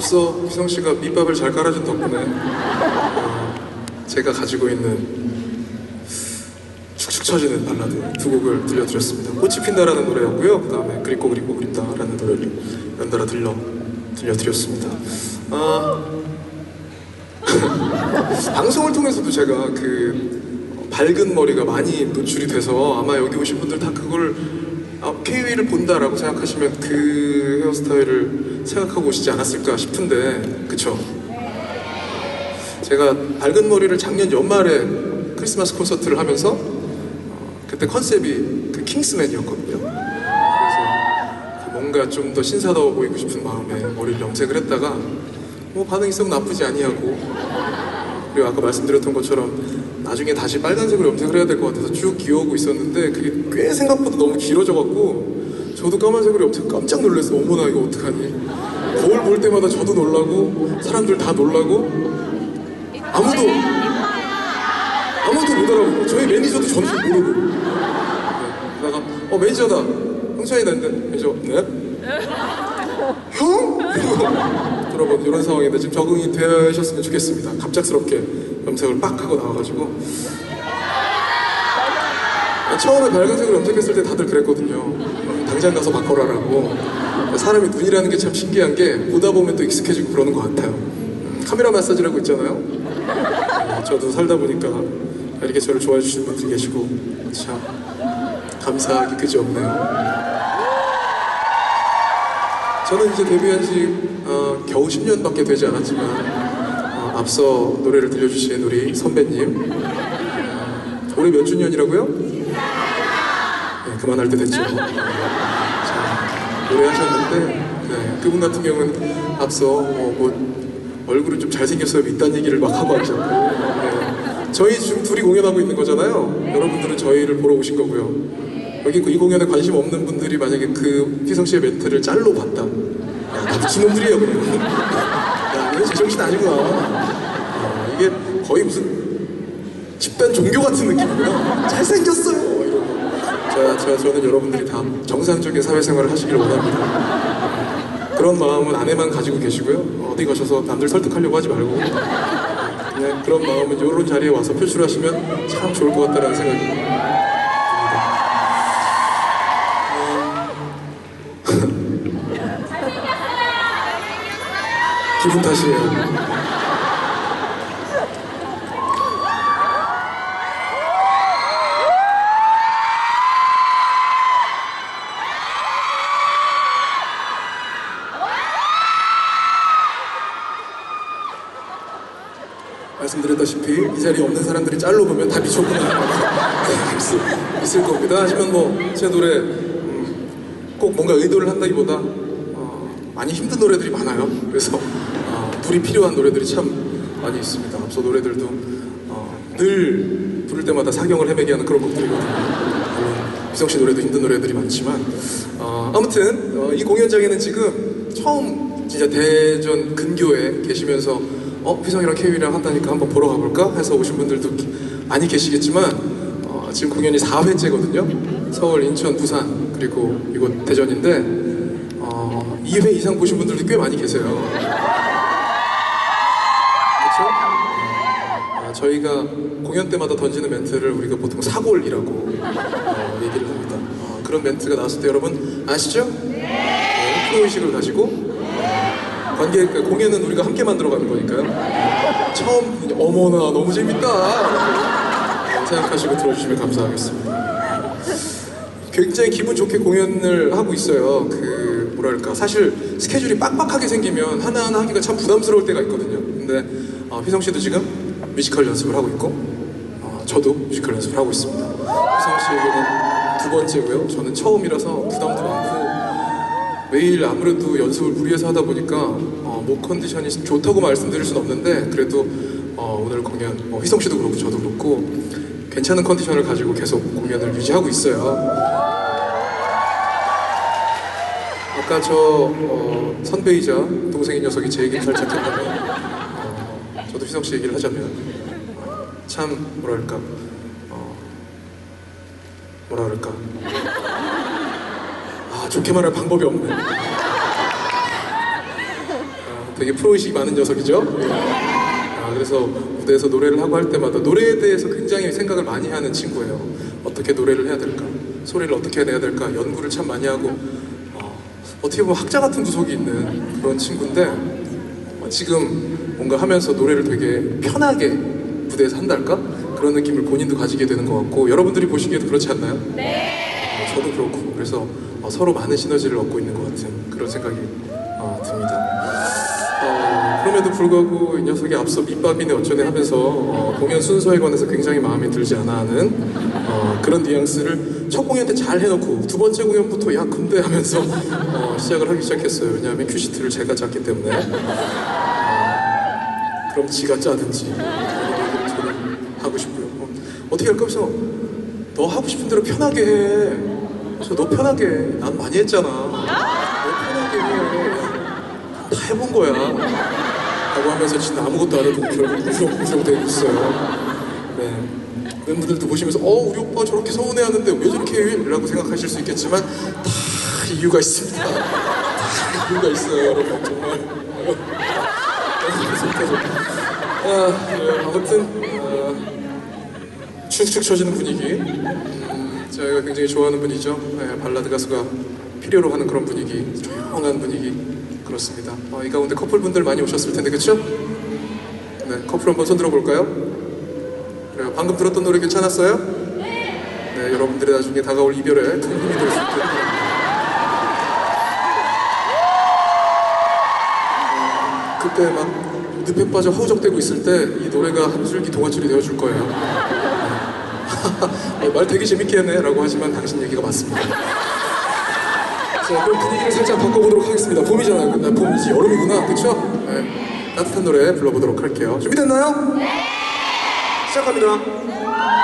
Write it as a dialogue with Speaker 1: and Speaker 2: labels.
Speaker 1: 앞서 희성 씨가 밑밥을 잘 깔아준 덕분에 어, 제가 가지고 있는 축축 처지는 발라드 두 곡을 들려드렸습니다. 꽃이 핀다라는 노래였고요. 그 다음에 그립고 그립고 그립다라는 노래를 연달아 들려 들려드렸습니다. 아, 방송을 통해서도 제가 그 밝은 머리가 많이 노출이 돼서 아마 여기 오신 분들 다 그걸 아, KU를 본다라고 생각하시면 그 헤어스타일을 생각하고 오시지 않았을까 싶은데 그쵸? 제가 밝은 머리를 작년 연말에 크리스마스 콘서트를 하면서 어, 그때 컨셉이 그 킹스맨이었거든요. 그래서 그 뭔가 좀 더 신사다워 보이고 싶은 마음에 머리를 염색을 했다가 뭐 반응이 썩 나쁘지 아니하고 그리고 아까 말씀드렸던 것처럼 나중에 다시 빨간색으로 염색을 해야 될 것 같아서 쭉 기어오고 있었는데 그게 꽤 생각보다 너무 길어져갖고 저도 까만색으로 염색 깜짝 놀랐어요. 어머나 이거 어떡하니. 거울 볼 때마다 저도 놀라고 사람들 다 놀라고 아무도 아무도 못 알아보고 저희 매니저도 전혀 모르고 네. 그러다가 어 매니저다 형찬이다 했는데 매니저 네? 형? 여러분 이런 상황인데 지금 적응이 되셨으면 좋겠습니다 갑작스럽게 염색을 빡 하고 나와가지고 처음에 빨간색으로 염색했을 때 다들 그랬거든요 음, 당장 가서 바꿔라라고 사람이 눈이라는 게 참 신기한 게 보다 보면 또 익숙해지고 그러는 것 같아요 음, 카메라 마사지라고 있잖아요 어, 저도 살다 보니까 이렇게 저를 좋아해 주시는 분들이 계시고 참 감사하기 그지 없네요. 저는 이제 데뷔한 지 어, 겨우 10년밖에 되지 않았지만 어, 앞서 노래를 들려주신 우리 선배님 어, 올해 몇 주년이라고요? 네, 그만할 때 됐죠. 자, 노래하셨는데 네, 그분 같은 경우는 앞서 어, 뭐 얼굴은 좀 잘생겼어요 이딴 얘기를 막 하고 하셨고 네. 저희 지금 둘이 공연하고 있는 거잖아요. 여러분들은 저희를 보러 오신 거고요. 여기 그이 공연에 관심 없는 분들이 만약에 그 희성 씨의 멘트를 짤로 봤다. 야 나도 지놈들이에요 그냥 야 이거 제정신 아니구나. 아, 이게 거의 무슨 집단 종교 같은 느낌이구나 잘생겼어요 자, 저는 여러분들이 다 정상적인 사회생활을 하시길 원합니다 그런 마음은 안에만 가지고 계시고요. 어디 가셔서 남들 설득하려고 하지 말고 그냥 그런 마음은 이런 자리에 와서 표출하시면 참 좋을 것 같다는 생각이 듭니다. 어. 기분 탓이에요. 말씀드렸다시피 이 자리에 없는 사람들이 짤로 보면 다 미쳤구나 있을, 있을 겁니다. 하지만 뭐 제 노래 음, 꼭 뭔가 의도를 한다기보다 어, 많이 힘든 노래들이 많아요. 그래서 어, 불이 필요한 노래들이 참 많이 있습니다. 앞서 노래들도 어, 늘 부를 때마다 사경을 헤매게 하는 그런 곡들이거든요. 비성 씨 노래도 힘든 노래들이 많지만 어, 아무튼 어, 이 공연장에는 지금 처음 진짜 대전 근교에 계시면서 어 휘성이랑 케이랑 한다니까 한번 보러 가볼까 해서 오신 분들도 기- 많이 계시겠지만 어, 지금 공연이 4회째거든요. 서울, 인천, 부산 그리고 이곳 대전인데 어, 2회 이상 보신 분들도 꽤 많이 계세요. 그렇죠? 아, 저희가 공연 때마다 던지는 멘트를 우리가 보통 사골이라고 어, 얘기를 합니다. 어, 그런 멘트가 나왔을 때 여러분 아시죠? 네, 프로의식을 가지고 관계 그 공연은 우리가 함께 만들어가는 거니까요. 처음 어머나 너무 재밌다 생각하시고 들어주시면 감사하겠습니다. 굉장히 기분 좋게 공연을 하고 있어요. 그 뭐랄까 사실 스케줄이 빡빡하게 생기면 하나하나 하기가 참 부담스러울 때가 있거든요. 근데 어, 휘성 씨도 지금 뮤지컬 연습을 하고 있고 어, 저도 뮤지컬 연습을 하고 있습니다. 휘성 씨에게는 두 번째고요. 저는 처음이라서 부담도 많고 매일 아무래도 연습을 무리해서 하다 보니까 어, 목 컨디션이 좋다고 말씀드릴 수는 없는데 그래도 어, 오늘 공연 어, 휘성 씨도 그렇고 저도 그렇고 괜찮은 컨디션을 가지고 계속 공연을 유지하고 있어요. 아까 저 어, 선배이자 동생인 녀석이 제 얘기를 잘 찾겠다면 어, 저도 휘성 씨 얘기를 하자면 어, 참 뭐랄까 어, 뭐라 그럴까 아 좋게 말할 방법이 없네. 아, 되게 프로의식이 많은 녀석이죠. 아, 그래서 무대에서 노래를 하고 할 때마다 노래에 대해서 굉장히 생각을 많이 하는 친구예요. 어떻게 노래를 해야 될까? 소리를 어떻게 내야 될까? 연구를 참 많이 하고 어, 어떻게 보면 학자 같은 구석이 있는 그런 친구인데 어, 지금 뭔가 하면서 노래를 되게 편하게 무대에서 한달까? 그런 느낌을 본인도 가지게 되는 것 같고 여러분들이 보시기에도 그렇지 않나요? 네. 저도 그렇고 그래서 어, 서로 많은 시너지를 얻고 있는 것 같은 그런 생각이 어, 듭니다. 어, 그럼에도 불구하고 이 녀석이 앞서 밑밥이네 어쩌네 하면서 어, 공연 순서에 관해서 굉장히 마음에 들지 않아 하는 어, 그런 뉘앙스를 첫 공연 때 잘 해놓고 두 번째 공연부터 야 근데 하면서 어, 시작을 하기 시작했어요. 왜냐하면 큐시트를 제가 짰기 때문에 어, 그럼 지가 짜든지 저는 하고 싶고요. 어, 어떻게 할까 해서 너 하고 싶은 대로 편하게 해. 그래서 너 편하게 해. 난 많이 했잖아. 너 편하게 해. 다 해본 거야. 라고 하면서 진짜 아무것도 안 해도 결국 우렁우렁 되고 있어요. 네. 멤버들도 보시면서 어 우리 오빠 저렇게 서운해하는데 왜 저렇게 해? 라고 생각하실 수 있겠지만 다 이유가 있습니다. 다 이유가 있어요 여러분 정말. 아, 네, 아무튼 어, 축축 처지는 분위기 음, 저희가 굉장히 좋아하는 분이죠 네, 발라드 가수가 필요로 하는 그런 분위기 조용한 분위기 그렇습니다 어, 이 가운데 커플분들 많이 오셨을 텐데 그쵸? 네 커플 한번 손 들어볼까요? 그래요 방금 들었던 노래 괜찮았어요? 네 여러분들이 나중에 다가올 이별에 큰 힘이 될 수 있도록 어, 그때 막 늪에 빠져 허우적대고 있을 때 이 노래가 한 줄기 동화줄이 되어줄 거예요. 네, 말 되게 재밌게 했네 라고 하지만 당신 얘기가 맞습니다. 자, 그럼 분위기를 살짝 바꿔보도록 하겠습니다. 봄이잖아요. 나 봄이지 여름이구나. 그쵸? 네, 따뜻한 노래 불러보도록 할게요. 준비됐나요? 네! 시작합니다.